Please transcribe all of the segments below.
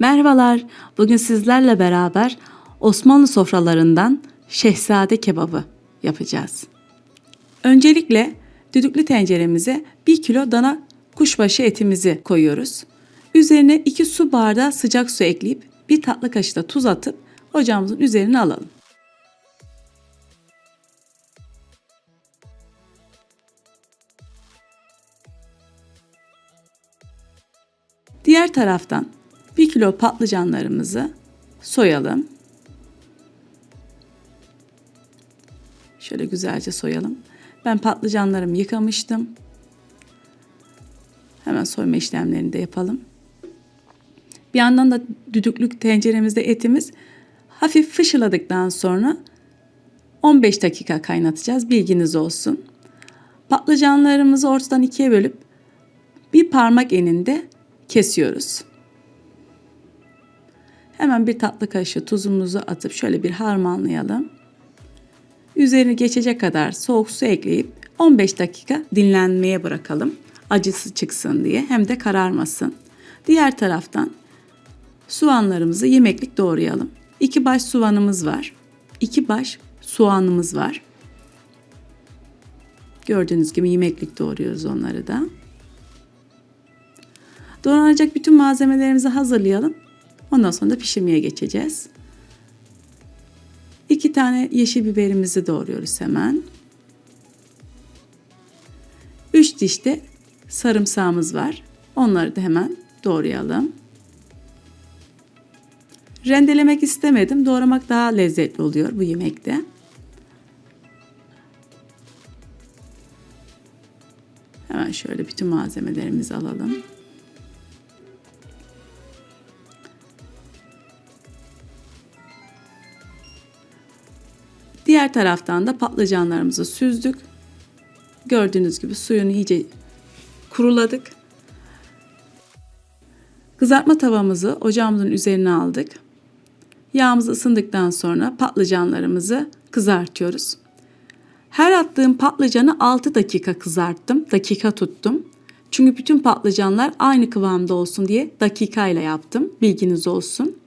Merhabalar. Bugün sizlerle beraber Osmanlı sofralarından şehzade kebabı yapacağız. Öncelikle düdüklü tenceremize 1 kilo dana kuşbaşı etimizi koyuyoruz. Üzerine 2 su bardağı sıcak su ekleyip bir tatlı kaşığı da tuz atıp ocağımızın üzerine alalım. Diğer taraftan 1 kilo patlıcanlarımızı soyalım. Şöyle güzelce soyalım. Ben patlıcanlarımı yıkamıştım. Hemen soyma işlemlerini de yapalım. Bir yandan da düdüklük tenceremizde etimiz hafif fışıladıktan sonra 15 dakika kaynatacağız. Bilginiz olsun. Patlıcanlarımızı ortadan ikiye bölüp bir parmak eninde kesiyoruz. Hemen bir tatlı kaşığı tuzumuzu atıp şöyle bir harmanlayalım. Üzerini geçecek kadar soğuk su ekleyip 15 dakika dinlenmeye bırakalım. Acısı çıksın diye hem de kararmasın. Diğer taraftan soğanlarımızı yemeklik doğrayalım. İki baş soğanımız var. İki baş soğanımız var. Gördüğünüz gibi yemeklik doğruyoruz onları da. Doğranacak bütün malzemelerimizi hazırlayalım. Ondan sonra da pişirmeye geçeceğiz. İki tane yeşil biberimizi doğruyoruz hemen. Üç diş de sarımsağımız var. Onları da hemen doğrayalım. Rendelemek istemedim. Doğramak daha lezzetli oluyor bu yemekte. Hemen şöyle bütün malzemelerimizi alalım. Diğer taraftan da patlıcanlarımızı süzdük. Gördüğünüz gibi suyunu iyice kuruladık. Kızartma tavamızı ocağımızın üzerine aldık. Yağımız ısındıktan sonra patlıcanlarımızı kızartıyoruz. Her attığım patlıcanı 6 dakika kızarttım. Dakika tuttum. Çünkü bütün patlıcanlar aynı kıvamda olsun diye dakikayla yaptım. Bilginiz olsun.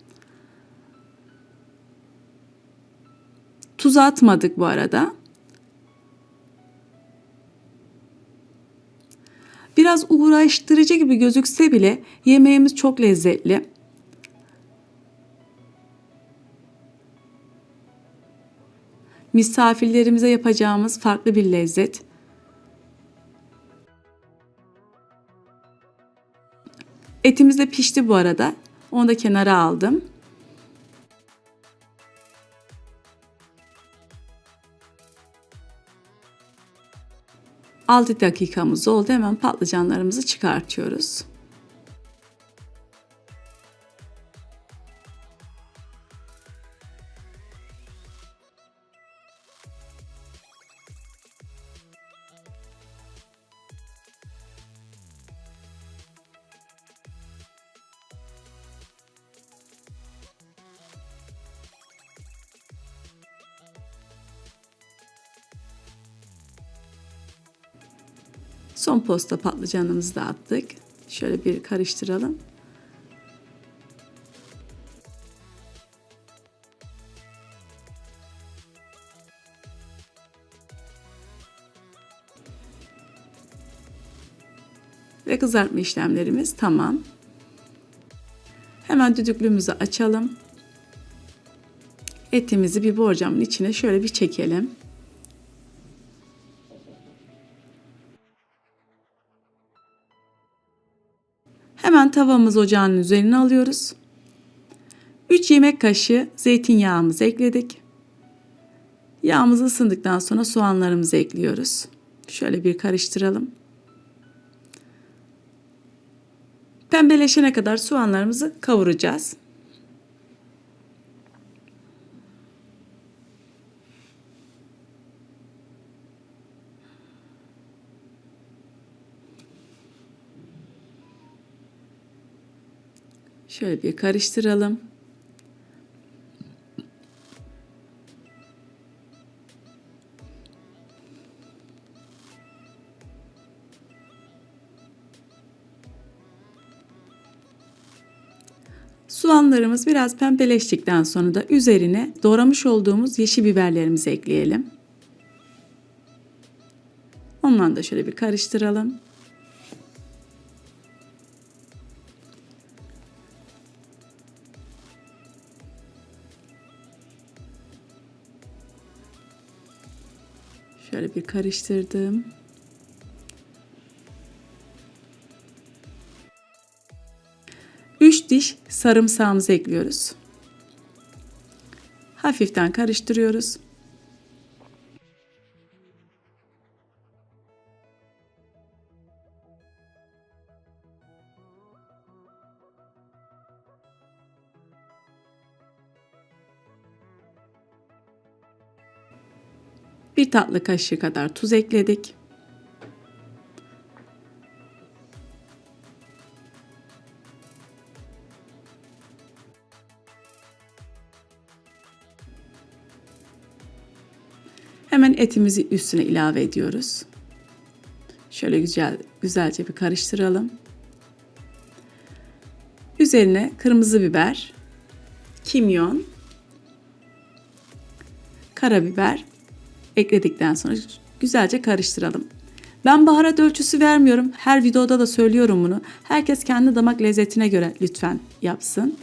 Tuz atmadık bu arada. Biraz uğraştırıcı gibi gözükse bile yemeğimiz çok lezzetli. Misafirlerimize yapacağımız farklı bir lezzet. Etimiz de pişti bu arada. Onu da kenara aldım. 6 dakikamız oldu. Hemen patlıcanlarımızı çıkartıyoruz. Son posta patlıcanımızı da attık. Şöyle bir karıştıralım. Ve kızartma işlemlerimiz tamam. Hemen düdüklüğümüzü açalım. Etimizi bir borcamın içine şöyle bir çekelim. Hemen tavamız ocağın üzerine alıyoruz. 3 yemek kaşığı zeytinyağımızı ekledik. Yağımız ısındıktan sonra soğanlarımızı ekliyoruz. Şöyle bir karıştıralım. Pembeleşene kadar soğanlarımızı kavuracağız. Şöyle bir karıştıralım. Soğanlarımız biraz pembeleştikten sonra da üzerine doğramış olduğumuz yeşil biberlerimizi ekleyelim. Ondan da şöyle bir karıştıralım. Şöyle bir karıştırdım. Üç diş sarımsağımızı ekliyoruz. Hafiften karıştırıyoruz. Bir tatlı kaşığı kadar tuz ekledik. Hemen etimizi üstüne ilave ediyoruz. Şöyle güzel güzelce bir karıştıralım. Üzerine kırmızı biber, kimyon, karabiber ekledikten sonra güzelce karıştıralım. Ben baharat ölçüsü vermiyorum. Her videoda da söylüyorum bunu. Herkes kendi damak lezzetine göre lütfen yapsın.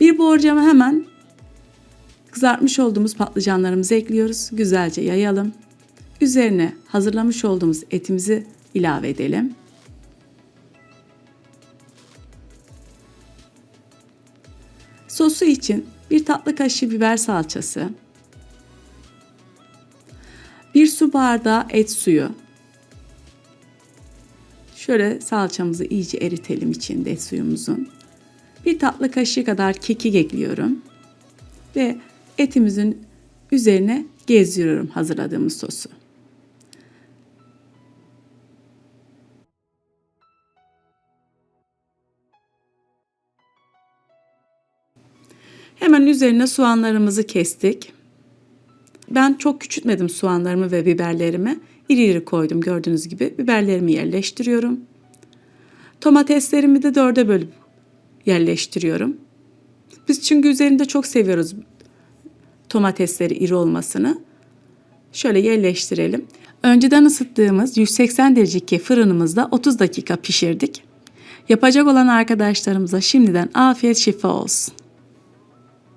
Bir borcama hemen kızartmış olduğumuz patlıcanlarımızı ekliyoruz. Güzelce yayalım. Üzerine hazırlamış olduğumuz etimizi ilave edelim. Sosu için bir tatlı kaşığı biber salçası, bir su bardağı et suyu. Şöyle salçamızı iyice eritelim içinde et suyumuzun. Bir tatlı kaşığı kadar kekik ekliyorum. Ve etimizin üzerine gezdiriyorum hazırladığımız sosu. Hemen üzerine soğanlarımızı kestik. Ben çok küçültmedim soğanlarımı ve biberlerimi. İri iri koydum gördüğünüz gibi. Biberlerimi yerleştiriyorum. Domateslerimi de dörde bölüp yerleştiriyorum. Biz çünkü üzerinde çok seviyoruz domatesleri iri olmasını. Şöyle yerleştirelim. Önceden ısıttığımız 180 derecedeki fırınımızda 30 dakika pişirdik. Yapacak olan arkadaşlarımıza şimdiden afiyet şifa olsun.